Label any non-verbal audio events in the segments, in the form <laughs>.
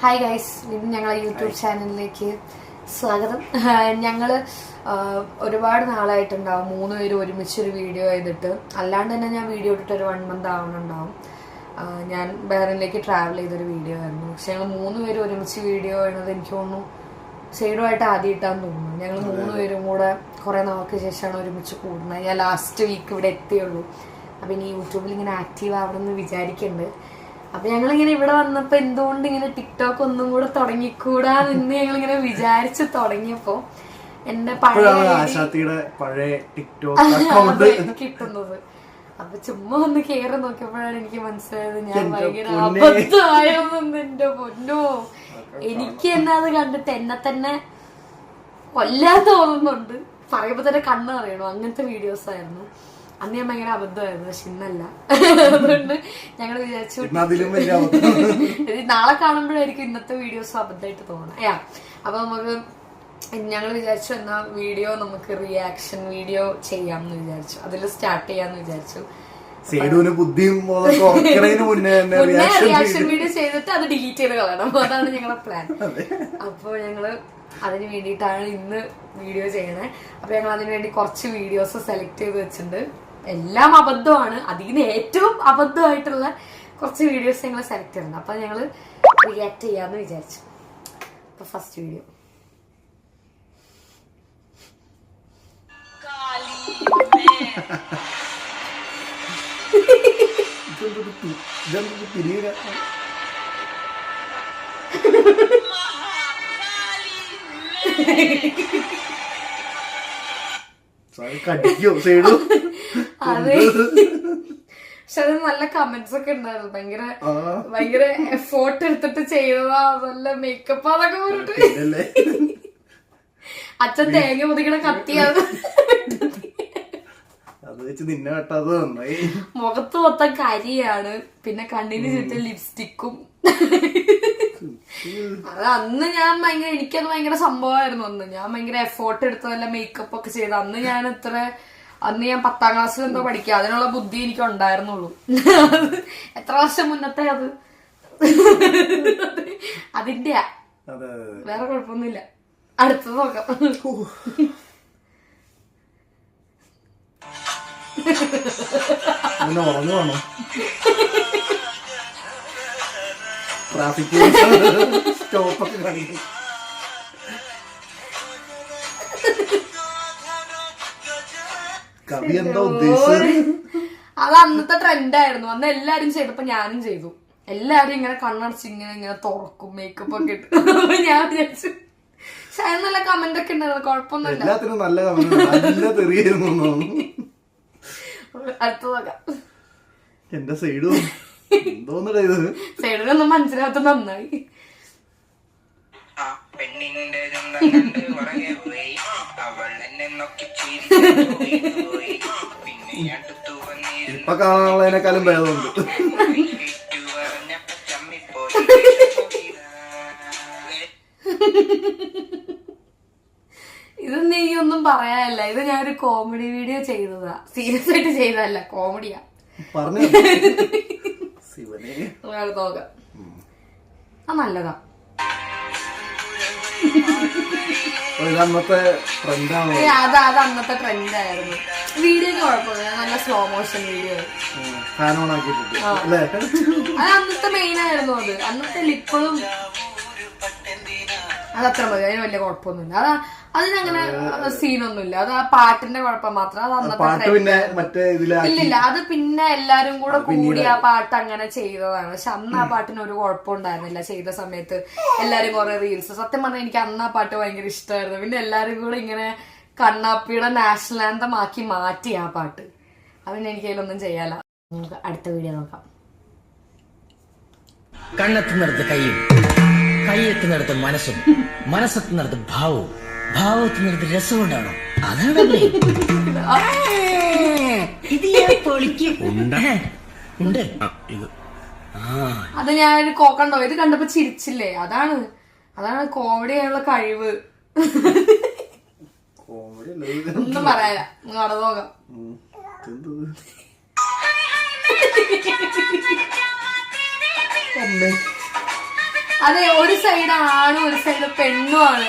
Hi guys ഇത് ഞങ്ങളെ YouTube ചാനലിലേക്ക് സ്വാഗതം. <laughs> ഞങ്ങൾ ഒരുപാട് നാളായിട്ടുണ്ടാവും മൂന്ന് പേരും ഒരുമിച്ചൊരു വീഡിയോ ചെയ്തിട്ട്. അല്ലാണ്ട് തന്നെ ഞാൻ വീഡിയോ ഇട്ടിട്ട് ഒരു വൺ മന്ത് ആവണുണ്ടാവും. ഞാൻ ബഹ്റിനിലേക്ക് ട്രാവൽ ചെയ്തൊരു വീഡിയോ ആയിരുന്നു. പക്ഷെ ഞങ്ങൾ മൂന്ന് പേരും ഒരുമിച്ച് വീഡിയോ ചെയ്യണത് എനിക്ക് തോന്നുന്നു സൈഡുമായിട്ട് ആദ്യം ഇട്ടാന്ന് തോന്നുന്നു ഞങ്ങൾ മൂന്ന് പേരും കൂടെ കുറെ നാൾക്ക് ശേഷമാണ് ഒരുമിച്ച് കൂടുന്നത്. ഞാൻ ലാസ്റ്റ് വീക്ക് ഇവിടെ എത്തിയുള്ളൂ. അപ്പം ഇനി യൂട്യൂബിൽ ഇങ്ങനെ ആക്റ്റീവ് ആവണമെന്ന് വിചാരിക്കുന്നുണ്ട് അപ്പൊ ഞങ്ങളിങ്ങനെ ഇവിടെ വന്നപ്പോ എന്തുകൊണ്ട് ഇങ്ങനെ ടിക്ടോക്ക് ഒന്നും കൂടെ തുടങ്ങിക്കൂടാ എന്ന് ഞങ്ങളിങ്ങനെ വിചാരിച്ചു തുടങ്ങിയപ്പോ എന്റെ പഴയ ടിക്ടോക്ക് കിട്ടുന്നത്. അപ്പൊ ചുമ്മാ ഒന്ന് കേറി നോക്കിയപ്പോഴാണ് എനിക്ക് മനസ്സിലായത് ഞാൻ ഭയങ്കര പൊന്നേ. അബദ്ധമായിരുന്നു എന്റെ പൊന്നോ. എനിക്ക് എന്നെ അത് കണ്ടിട്ട് എന്നെ തന്നെ കൊല്ലാൻ തോന്നുന്നുണ്ട്. പറയുമ്പോ തന്നെ കണ്ണ് അറിയണോ അങ്ങനത്തെ വീഡിയോസ് ആയിരുന്നു. അന്ന് ഞാൻ ഭയങ്കര അബദ്ധമായിരുന്നു പക്ഷെ ഇന്നല്ല. അതുകൊണ്ട് ഞങ്ങൾ വിചാരിച്ചു നാളെ കാണുമ്പോഴായിരിക്കും ഇന്നത്തെ വീഡിയോസ് അബദ്ധമായിട്ട് തോന്നുന്നത്. യാ അപ്പൊ നമുക്ക് ഞങ്ങൾ വിചാരിച്ചു എന്നാ വീഡിയോ നമുക്ക് റിയാക്ഷൻ വീഡിയോ ചെയ്യാമെന്ന് വിചാരിച്ചു. അതിൽ സ്റ്റാർട്ട് ചെയ്യാന്ന് വിചാരിച്ചു. സേഡുവിന് ബുദ്ധിയും മുന്നേ റിയാക്ഷൻ റിയാക്ഷൻ വീഡിയോ ചെയ്തിട്ട് അത് ഡിലീറ്റ് ചെയ്ത് കളയണം. അതാണ് ഞങ്ങളുടെ പ്ലാൻ അപ്പോൾ ഞങ്ങൾ അതിന് വേണ്ടിയിട്ടാണ് ഇന്ന് വീഡിയോ ചെയ്യണേ. അപ്പൊ ഞങ്ങൾ അതിന് വേണ്ടി കുറച്ച് വീഡിയോസ് സെലക്ട് ചെയ്ത് വെച്ചിട്ടുണ്ട്. എല്ലാം അബദ്ധമാണ്. അതിൽ നിന്ന് ഏറ്റവും അബദ്ധമായിട്ടുള്ള കുറച്ച് വീഡിയോസ് ഞങ്ങൾ സെലക്ട് ചെയ്തിട്ടുണ്ട്. അപ്പൊ ഞങ്ങൾ റിയാക്ട് ചെയ്യാന്ന് വിചാരിച്ചു. അപ്പൊ ഫസ്റ്റ് വീഡിയോ കടിക്കോ സൈഡു പക്ഷെ അത് നല്ല കമന്റ്സ് ഒക്കെ ഉണ്ടായിരുന്നു. ഭയങ്കര ഭയങ്കര എഫോർട്ട് എടുത്തിട്ട് ചെയ്തതാ. നല്ല മേക്കപ്പ് അതൊക്കെ പറഞ്ഞിട്ട്. അച്ഛൻ തേങ്ങ മുതിക്കണ കത്തിയത് അത് വെച്ച് നിന്നെ വെട്ടാതെ നന്നായി. മുഖത്ത് മൊത്തം കരിയാണ്. പിന്നെ കണ്ണിന് ചുറ്റും ലിപ്സ്റ്റിക്കും അത് അന്ന് ഞാൻ ഭയങ്കര എനിക്കത് ഭയങ്കര സംഭവമായിരുന്നു അന്ന്. ഞാൻ ഭയങ്കര എഫോർട്ട് എടുത്തതല്ല മേക്കപ്പ് ഒക്കെ ചെയ്ത്. അന്ന് ഞാൻ ഇത്ര അന്ന് ഞാൻ പത്താം ക്ലാസ്സിൽ എന്തോ പഠിക്കുക. അതിനുള്ള ബുദ്ധി എനിക്ക് ഉണ്ടായിരുന്നുള്ളൂ <laughs> എത്ര വർഷം മുന്നത്തെ അത്? അതിന്റെ അതെ അതെ വേറെ കുഴപ്പമൊന്നുമില്ല. അടുത്തത് നോക്കാം. <laughs> ട്രാഫിക് സ്റ്റോപ്പൊക്കെ കവി എന്താ ഉദ്ദേശിച്ചത്? അത് അന്നത്തെ ട്രെൻഡായിരുന്നു അന്ന് എല്ലാരും ചെയ്തപ്പോ ഞാനും ചെയ്തു. എല്ലാരും ഇങ്ങനെ കണ്ണടച്ച് ഇങ്ങനെ ഇങ്ങനെ തുറക്കും മേക്കപ്പ് ഒക്കെ ഇട്ട്. <laughs> ഞാൻ വിചാരിച്ചു. പക്ഷെ അതിന് നല്ല കമന്റ് ഒക്കെ ഉണ്ടായിരുന്നു. കുഴപ്പമൊന്നുമില്ല. എല്ലാത്തിനും നല്ല നല്ല തെറിയായിരുന്നു എന്ന് തോന്നുന്നു അടുത്ത നോക്കാം. എന്റെ സൈഡും എന്തോന്നിടാ ഇത്? സൈഡിലൊന്നും മനസ്സിലാത്ത നന്നായി. പെണ്ണിന്റെ ചന്തം കണ്ട് പുറകെ പോയി. അവൾ എന്നെ നോക്കി പോയി. പിന്നെ അടുത്തു ഇപ്പൊ കാണാനുള്ളതിനേക്കാളും ഭേദമുണ്ട്. ഇതൊന്നും പറഞ്ഞപ്പോ ചമ്മിപ്പോയി ഇത് നീയൊന്നും പറയാനല്ല. ഇത് ഞാനൊരു കോമഡി വീഡിയോ ചെയ്തതാ. സീരിയസ് ആയിട്ട് ചെയ്തതല്ല കോമഡിയാ പറഞ്ഞു. <laughs> ശിവനെ. നോക്കാം. ആ നല്ലതാ. അന്നത്തെ ട്രെൻഡാണോ അത് അത് അന്നത്തെ ട്രെൻഡായിരുന്നു വീഡിയോ കുഴപ്പമില്ല. നല്ല സ്ലോ മോഷൻ വീഡിയോ അത് അന്നത്തെ മെയിൻ ആയിരുന്നു അത്. അന്നത്തെ ലിപ്പളും അതത്ര മതി. അതിന് വലിയ കുഴപ്പമൊന്നുമില്ല. അത് അതിനങ്ങനെ സീനൊന്നുമില്ല. അത് ആ പാട്ടിന്റെ കുഴപ്പം മാത്രം. അത് പാട്ട് പിന്നെ മറ്റേ ഇതിലാക്കി ഇല്ലില്ല അത് പിന്നെ എല്ലാരും കൂടെ കൂടി ആ പാട്ട് അങ്ങനെ ചെയ്തതാണ്. പക്ഷെ അന്ന് ആ പാട്ടിന് ഒരു കുഴപ്പമുണ്ടായിരുന്നില്ല. ചെയ്ത സമയത്ത് എല്ലാരും കുറെ റീൽസ് സത്യം പറഞ്ഞാൽ എനിക്ക് അന്ന് ആ പാട്ട് ഭയങ്കര ഇഷ്ടമായിരുന്നു പിന്നെ എല്ലാരും കൂടെ ഇങ്ങനെ കണ്ണാപ്പിയുടെ നാഷണൽ ആന്തം ആക്കി മാറ്റി ആ പാട്ട്. അതിന് എനിക്ക് അതിലൊന്നും ചെയ്യാല നമുക്ക് അടുത്ത വീഡിയോ നോക്കാം. കണ്ണെത്തുന്നിടത്ത് കൈയും കൈയെത്തുന്നിടത്ത് മനസ്സും മനസ്സെത്തുന്നിടത്ത് ഭാവവും ഭാവത്തുന്നിടത്ത് രസം ഉണ്ടാവണം അതാണ് ഇത് ഞാൻ പൊളിക്കും. ഉണ്ട്. ആ അത് ഞാൻ കോക്കണ്ടോ? ഇത് കണ്ടപ്പോ ചിരിച്ചില്ലേ? അതാണ് അതാണ് കോമഡി ചെയ്യാനുള്ള കഴിവ്? ഒന്നും പറയാല നടന്നു നോക്കാം? അമ്മേ. അതെ ഒരു സൈഡ് ആണും ഒരു സൈഡ് പെണ്ണുമാണ്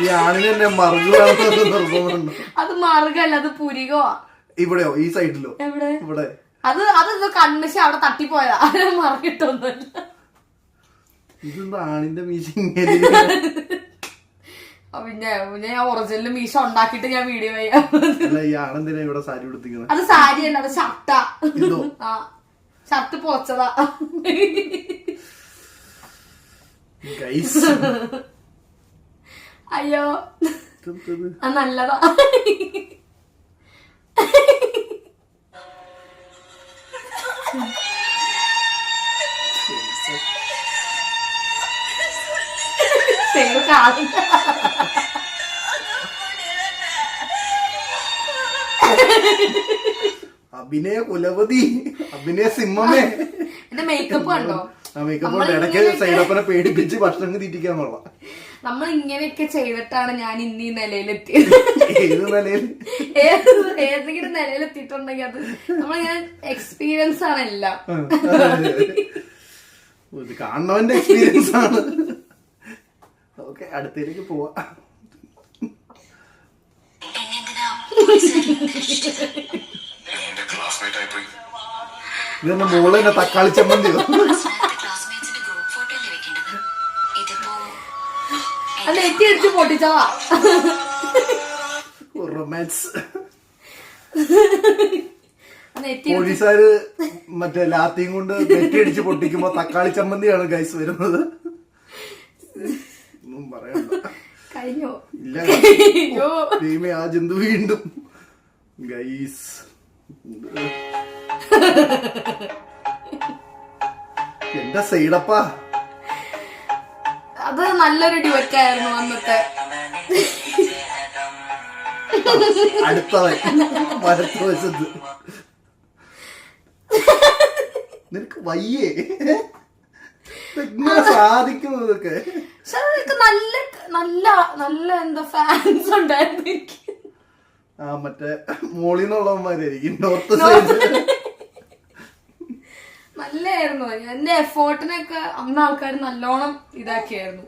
ഈ ആണിന് തന്നെ മറുകു വേണമെന്ന് നിർബന്ധമുണ്ട്? അത് മറുകല്ല അത് പുരികോ? ഇവിടെയോ? ഈ സൈഡിലോ എവിടെ? ഇവിടെ. അത് അത് കണ്ണിച്ച് അവിടെ തട്ടിപ്പോയതാ. അത് മറിഞ്ഞിട്ടൊന്നുമല്ല. ഇതെന്താ ആണിന്റെ മീശ പിന്നെ പിന്നെ ഞാൻ ഒറിജിനൽ മീശ ഉണ്ടാക്കിട്ട് ഞാൻ വീഡിയോ ചെയ്യാം. ഈ ആണെന്തിനാ ഇവിടെ സാരി ഉടുത്തിക്കുന്നത് അത് സാരിയല്ല അത് ഷർട്ടാ ആ. ഷർട്ട് പൊച്ചതാ. ഗൈസ് അയ്യോ. ആ നല്ലതാ. കാണുന്ന അഭിനയ കുലപതി. അഭിനയ സിംഹമേ. എന്റെ മേക്കപ്പ് കണ്ടോ? ആ മേക്കപ്പ് കൊണ്ട് ഇടയ്ക്ക് സൈഡപ്പനെ പേടിപ്പിച്ച് ഭക്ഷണം തീറ്റിക്കാൻ കൊള്ളാം. നമ്മൾ ഇങ്ങനെയൊക്കെ ചെയ്തിട്ടാണ് ഞാൻ ഇന്ന് ഈ നിലയിലെത്തിയത്. ഏത് നിലയിൽ? ഏത് ഏതെങ്കിലും നിലയിലെത്തിയിട്ടുണ്ടെങ്കിൽ അത് നമ്മളിങ്ങനെ എക്സ്പീരിയൻസ് ആണ് എല്ലാം. ഇത് കാണുന്നവന്റെ എക്സ്പീരിയൻസ് ആണ്. ഓക്കെ അടുത്തേക്ക് പോവാ. Thank ഇതെന്നെ മോൾ തന്നെ തക്കാളി ചമ്മന്തി നെറ്റി അടിച്ച് റൊമാൻസ് നെറ്റി പോലീസുകാര് മറ്റേ ലാത്തിയും കൊണ്ട് വെട്ടിയടിച്ച് പൊട്ടിക്കുമ്പോ തക്കാളി ചമ്മന്തിയാണ് ഗൈസ് വരുന്നത്. ഒന്നും പറയണ്ട. ഇല്ല. ദൈവമേ ആ ജന്തു വീണ്ടും. ഗൈസ് എന്റെ സൈഡപ്പാ? അത് നല്ലൊരു ഡ്യുവറ്റായിരുന്നു അന്നത്തെ. അടുത്തവൻ. വലത്ത് വശത്ത് നിനക്ക് വയ്യേ. സാധിക്കുന്നതൊക്കെ? സാധിക്കുന്നു ഇതൊക്കെ പക്ഷെ നല്ല നല്ല നല്ല എന്താ ഫാൻസ് ഉണ്ടായിരുന്നു എനിക്ക്. ആ മറ്റേ മോളിന്നുള്ളവന്മാരായിരിക്കും നോർത്ത് സൈഡ്. നല്ലായിരുന്നു. എന്റെ എഫോർട്ടിനൊക്കെ അന്ന് ആൾക്കാർ നല്ലോണം ഇതാക്കിയായിരുന്നു.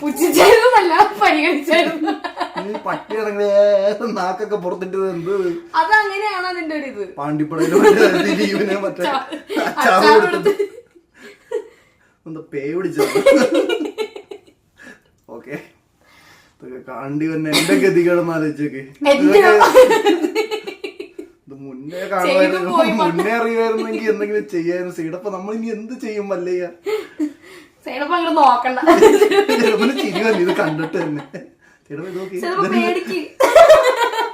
പുച്ഛിച്ചായിരുന്നല്ല പരിഗണിച്ചായിരുന്നു. പട്ടി ഇറങ്ങിയ നാക്കൊക്കെ പുറത്തിട്ട് എന്ത്? അതങ്ങനെയാണ് അതിന്റെ ഒരു ഇത്. പാണ്ടിപ്പടയിൽ മറ്റേ എന്താ പേ പിടിച്ചോ ഓക്കെ. കാണ്ടി വന്നെ എന്റെ ഗതികളെന്ന് ആലോചിച്ചൊക്കെ. ഇത് മുന്നേ കാണുമായിരുന്നു. മുന്നേ അറിയുമായിരുന്നെങ്കിൽ എന്തെങ്കിലും ചെയ്യായിരുന്നു. സീഡപ്പ നമ്മൾ ഇനി എന്ത് ചെയ്യും വല്ലയ്യ സൈഡപ്പ് അങ്ങനെ നോക്കണ്ട. ചിലപ്പോൾ ചിരി വന്നു ഇത് കണ്ടിട്ട് തന്നെ.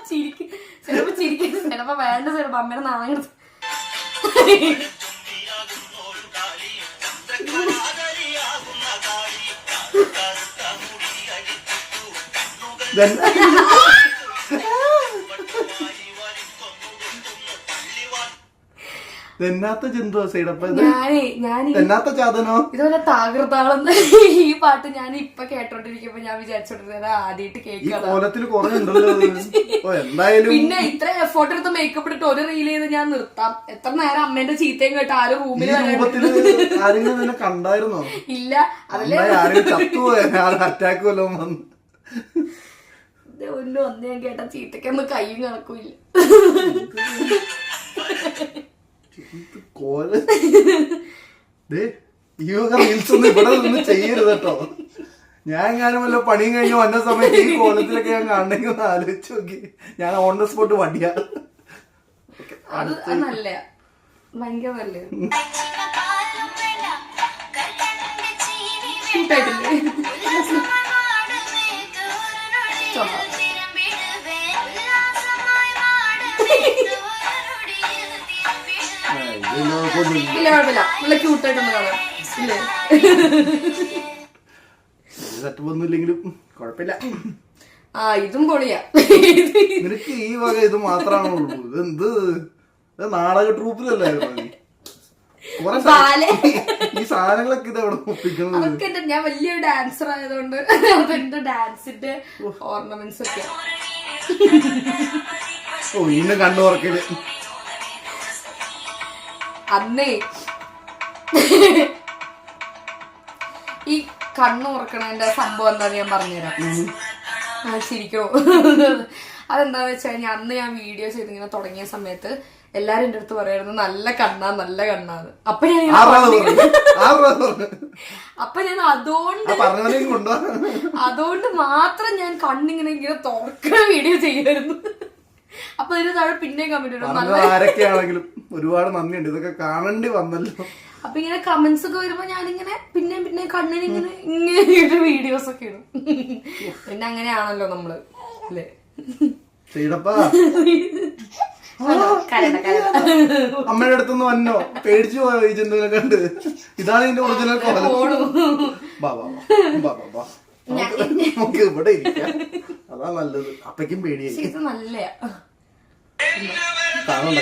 ചിരിക്ക്. ചിലപ്പോ ചിരിക്കും. ചിലപ്പോ വേണ്ട ചിലപ്പോ അമ്മയുടെ നാളെ Then- തെന്നാത്ത ഞാനേ ഞാൻ തെന്നാത്ത ചാതനോ? ഇതുപോലെ താകൃതാളം ഈ പാട്ട് ഞാൻ ഇപ്പൊ കേട്ടോണ്ടിരിക്കുമ്പോ ഞാൻ വിചാരിച്ചോണ്ടിരുന്നത് ആദ്യമായിട്ട് കേൾക്കാം പിന്നെ ഇത്ര എഫോർട്ട് എടുത്ത് മേക്കപ്പ് ഇട്ടിട്ട് ഒരു റീൽ ചെയ്ത് ഞാൻ നിർത്താം. എത്ര നേരം അമ്മേന്റെ ചീത്തയും കേട്ട് ആരും റൂമിൽ കണ്ടായിരുന്നോ? ഇല്ല അതല്ലേ. അറ്റാക്ക് വല്ലതും വന്ന്. ഒന്നും ഒന്ന് ഞാൻ കേട്ട ചീത്തക്കൊന്നും കൈ കണക്കൂല്ല കോല ഒന്നും ഇവിടെ നിന്ന് ചെയ്യരുത് കേട്ടോ. ഞാൻ ഞാനും വല്ല പണിയും കഴിഞ്ഞ് വന്ന സമയത്ത് ഈ കോലത്തിലൊക്കെ ഞാൻ കാണണമെങ്കിൽ ഒന്ന് ആലോചിച്ച് നോക്കി. ഞാൻ ഓൺ ദ സ്പോട്ട് വടിയാ നല്ല ഭയങ്കര നല്ല കൂട്ടായിട്ടില്ലേ ഇല്ല കുഴപ്പമില്ല. നല്ല ക്യൂട്ടായിട്ടൊന്ന് കാണാം ഇല്ലേ? സെറ്റപ്പ് ഒന്നും ഇല്ലെങ്കിലും കുഴപ്പമില്ല. ആ ഇതും പൊളിയാ. നിനക്ക് ഈ വക ഇത് മാത്രമാണുള്ളൂ ഇതെന്ത് ഇത് നാടക ട്രൂപ്പിലല്ലേ. ഈ സാധനങ്ങളൊക്കെ ഇത് എവിടെ ഒപ്പിക്കുന്നത്? ഞാൻ വലിയ ഡാൻസർ ആയതുകൊണ്ട് അതെന്റെ ഡാൻസിന്റെ ഓർണമെന്റ്സ് ഒക്കെ ഓ ഇന്ന് കണ്ണു തുറക്കൽ അന്നേ. ഈ കണ്ണു ഉറക്കണതിന്റെ സംഭവം എന്താന്ന് ഞാൻ പറഞ്ഞുതരാം. ശരിക്കോ. അതെന്താന്ന് വെച്ച് കഴിഞ്ഞാൽ അന്ന് ഞാൻ വീഡിയോ ചെയ്തിങ്ങനെ തുടങ്ങിയ സമയത്ത് എല്ലാരും എന്റെ അടുത്ത് പറയായിരുന്നു നല്ല കണ്ണാ നല്ല കണ്ണാന്ന്. അപ്പൊ ഞാൻ അപ്പൊ ഞാൻ അതുകൊണ്ട് അതുകൊണ്ട് മാത്രം ഞാൻ കണ്ണിങ്ങനെ ഇങ്ങനെ തുറക്കണ വീഡിയോ ചെയ്യുമായിരുന്നു അപ്പൊ ഇതിന് താഴെ പിന്നെയും കമന്റ് ഇടും നല്ല ആരൊക്കെയാണെങ്കിലും. ഒരുപാട് നന്ദിയുണ്ട്. ഇതൊക്കെ കാണേണ്ടി വന്നല്ലോ. അപ്പൊ ഇങ്ങനെ കമന്റ്സ് ഒക്കെ വരുമ്പോ ഞാനിങ്ങനെ പിന്നെ പിന്നെ കണ്ണിന് ഇങ്ങനെ ഇങ്ങനെ വീഡിയോസ് ഒക്കെ ഇടും. പിന്നെ അങ്ങനെയാണല്ലോ നമ്മൾ അല്ലേ? ചെയ്തപ്പാ? അമ്മയുടെ അടുത്തൊന്ന് വന്നോ? പേടിച്ചു പോയോ ഈ ജന്തുവിനെ കണ്ട്? ഇതാണ് ഇതിന്റെ ഒറിജിനൽ കോലം. ബാ ബാ ബാ ബാ ബാ നമുക്ക് ഇവിടെ ഇരിക്കാം. അതാ നല്ലത്. അപ്പയ്ക്കും പേടിയായി ഇത് നല്ലയാ. കാണണ്ട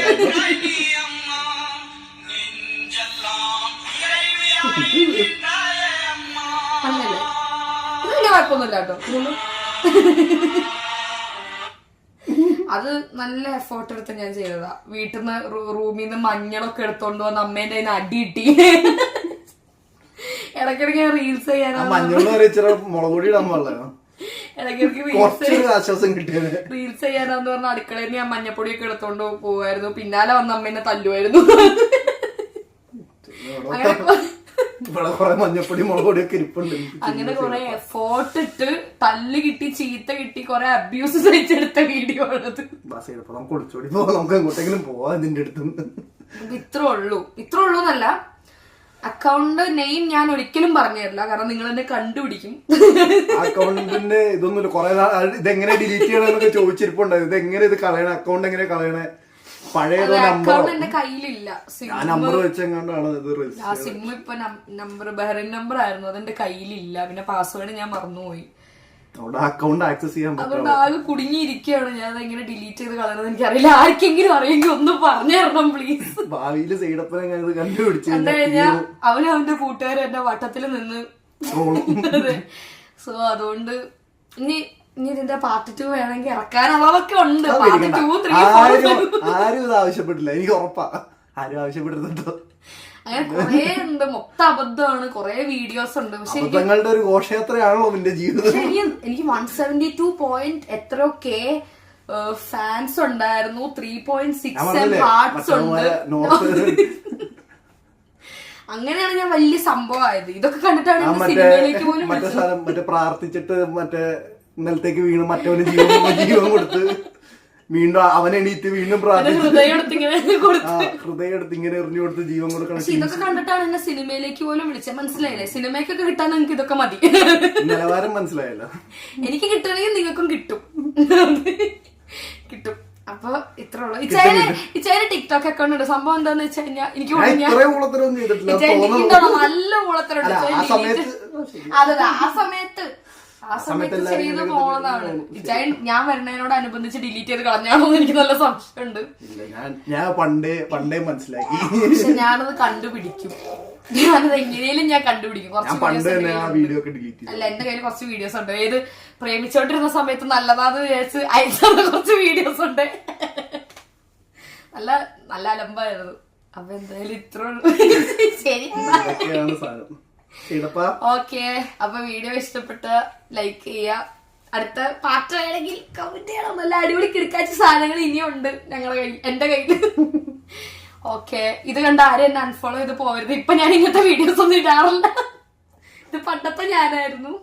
വലിയ കുഴപ്പമൊന്നുമില്ല കേട്ടോ. അത് നല്ല എഫേർട്ട് എടുത്ത് ഞാൻ ചെയ്തതാ. വീട്ടിൽ നിന്ന് റൂമിൽ നിന്ന് മഞ്ഞളൊക്കെ എടുത്തോണ്ട് വന്ന് അമ്മേന്റെ അതിന് അടി കിട്ടി. ഇടയ്ക്കിടയ്ക്ക് ഞാൻ റീൽസ് ചെയ്യാനാണ് മഞ്ഞളിന് വരെ ഇച്ചിരി മുളക് പൊടി ഇടാൻ പാടില്ല. <laughs> ആശ്വാസം കിട്ടിയത്. റീൽസ് ചെയ്യാനാന്ന് പറഞ്ഞ അടുക്കളയിൽ ഞാൻ മഞ്ഞപ്പൊടിയൊക്കെ എടുത്തോണ്ട് പോവായിരുന്നു. പിന്നാലെ വന്ന അമ്മ എന്നെ തല്ലുമായിരുന്നു ഇവിടെ കുറെ മഞ്ഞപ്പൊടി മുളകൊടിയൊക്കെ ഇരിപ്പുണ്ട് അങ്ങനെ കൊറേ എഫോർട്ട് ഇട്ട് തല്ല് കിട്ടി ചീത്ത കിട്ടി കൊറേ അബ്യൂസ് സഹിച്ചെടുത്ത വീഡിയോ ആണത്. ബസ് നമുക്ക് ഒളിച്ചോടി പോവാം. നമുക്ക് എങ്ങോട്ടെങ്കിലും പോവാം ഇതിന്റെ അടുത്ത്. ഇത് ഇത്രേ ഉള്ളൂ. ഇത്രേ ഉള്ളൂ എന്നല്ല അക്കൗണ്ട് നെയിം ഞാൻ ഒരിക്കലും പറഞ്ഞു തരില്ല കാരണം നിങ്ങൾ എന്നെ കണ്ടുപിടിക്കും. അക്കൗണ്ടിന്റെ ഇതൊന്നുമില്ല. കുറെ ഇത് ഇതെങ്ങനെ ഡിലീറ്റ് ചെയ്യണമെന്നൊക്കെ ചോദിച്ചിരിപ്പുണ്ടായിരുന്നു ഇത് എങ്ങനെ ഇത് കളയണ? അക്കൗണ്ട് എങ്ങനെ കളയണേ? നമ്പറോ അക്കൗണ്ട് എന്റെ കയ്യിലില്ല. നമ്പർ വെച്ചെങ്ങാണ്ടാണ് ഇത് ആ സിം ഇപ്പൊ നമ്പർ ബഹ്റിൻ നമ്പർ ആയിരുന്നു. അതെന്റെ കയ്യിലില്ല. പിന്നെ പാസ്വേഡ് ഞാൻ മറന്നുപോയി. അവിടെ അക്കൗണ്ട് ആക്സസ് ചെയ്യാൻ അതുകൊണ്ട് ആകെ കുടുങ്ങിയിരിക്കുകയാണ്. ഞാൻ അതെങ്ങനെ ഡിലീറ്റ് ചെയ്ത് കളയണമെന്ന് എനിക്കറിയില്ല. ആർക്കെങ്കിലും അറിയെങ്കിൽ ഒന്ന് പറഞ്ഞു തരണം പ്ലീസ് ഭാവിയിൽ സൈഡപ്പനെ ഞാൻ ഇത് കണ്ടുപിടിച്ചു എന്താ അവനും അവന്റെ കൂട്ടുകാരും എന്റെ വട്ടത്തിൽ നിന്ന് സോ അതുകൊണ്ട് ഇനി ഇനി ഇതിന്റെ പാർട്ട് ടു വേണമെങ്കിൽ ഇറക്കാനുള്ളതൊക്കെ ഉണ്ട്. പാർട്ട് ടു ത്രീ ആരും ഇത് ആവശ്യപ്പെട്ടില്ല. എനിക്ക് ഉറപ്പാ. ആരും ആവശ്യപ്പെട്ടിരുന്നുണ്ടോ അങ്ങനെ കൊറേ ഉണ്ട്. മൊത്തം അബദ്ധമാണ്. കൊറേ വീഡിയോസ് ഉണ്ട്. പക്ഷെ അബദ്ധങ്ങളുടെ ഒരു ഘോഷയാത്രയാണല്ലോ നിന്റെ ജീവിതം. എനിക്ക് വൺ സെവന്റി ടു പോയിന്റ് എത്രയോ കെ ഫാൻസ് ഉണ്ടായിരുന്നു. ത്രീ പോയിന്റ് സിക്സ് ഹാർട്സ് ഉണ്ട്. അങ്ങനെയാണ് ഞാൻ വലിയ സംഭവമായത്. ഇതൊക്കെ കണ്ടിട്ടാണ് സിനിമയിലേക്ക് പോലും മറ്റേ പ്രാർത്ഥിച്ചിട്ട് മറ്റേ ഇന്നലത്തേക്ക് വീണ് മറ്റവന് ജീവൻ ജീവൻ കൊടുത്ത്. വീണ്ടും അവനെ എണീറ്റ് വീണ്ടും പ്രാർത്ഥിച്ചു ഹൃദയം എടുത്ത് ഇങ്ങനെ എറിഞ്ഞു കൊടുത്ത് ജീവൻ കൊടുക്കണം പക്ഷെ ഇതൊക്കെ കണ്ടിട്ടാണ് എന്നെ സിനിമയിലേക്ക് പോലും വിളിച്ചത് മനസ്സിലായില്ലേ? സിനിമയൊക്കെ കിട്ടാൻ നിങ്ങൾക്ക് ഇതൊക്കെ മതി. നിലവാരം മനസ്സിലായല്ലോ. എനിക്ക് കിട്ടണമെങ്കിൽ നിങ്ങൾക്കും കിട്ടും. കിട്ടും. അപ്പൊ ഇത്ര ഉള്ളു. ഇച്ചായന് ടിക്ടോക്ക് അക്കൗണ്ട് ഉണ്ട്. സംഭവം എന്താന്ന് വെച്ച് കഴിഞ്ഞാൽ എനിക്ക്? നല്ല സമയത്ത് അതെ ആ സമയത്ത് ആ സമയത്ത് പോണതാണ് ഇച്ചായൻ ഞാൻ വരുന്നതിനോട് അനുബന്ധിച്ച് ഡിലീറ്റ് ചെയ്ത് കളഞ്ഞാണോ എന്ന് എനിക്ക് നല്ല സംശയമുണ്ട്. ഞാൻ പണ്ടേ പണ്ടേ മനസ്സിലാക്കി. പക്ഷെ ഞാനത് കണ്ടുപിടിക്കും. ഞാനത് എങ്ങനെയും ഞാൻ കണ്ടുപിടിക്കും. കുറച്ച് അല്ല എന്റെ കയ്യിൽ കുറച്ച് വീഡിയോസ് ഉണ്ട്. ഏത് പ്രേമിച്ചോണ്ടിരുന്ന സമയത്ത് നല്ലതാന്ന് വിചാരിച്ച് അയച്ചത് കുറച്ച് വീഡിയോസ് ഉണ്ട്. നല്ല നല്ല അലമ്പായിരുന്നു. അപ്പൊ എന്തായാലും ഇത്ര. ശരി ഓക്കെ അപ്പൊ വീഡിയോ ഇഷ്ടപ്പെട്ട ലൈക്ക് ചെയ്യുക. അടുത്ത പാർട്ട് വേണമെങ്കിൽ കമന്റ് ചെയ്യണം. നല്ല അടിപൊളി കിടക്കാച്ച സാധനങ്ങൾ ഇനിയും ഉണ്ട് ഞങ്ങളുടെ കയ്യിൽ എന്റെ കയ്യിൽ. ഓക്കെ ഇത് കണ്ട ആരും എന്നെ അൺഫോളോ ചെയ്ത് പോകരുത്. ഇപ്പൊ ഞാൻ ഇങ്ങനത്തെ വീഡിയോസ് ഒന്നും ഇടാറില്ല. ഇത് പണ്ടത്തെ ഞാനായിരുന്നു.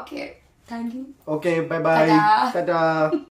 Okay. Thank you okay bye bye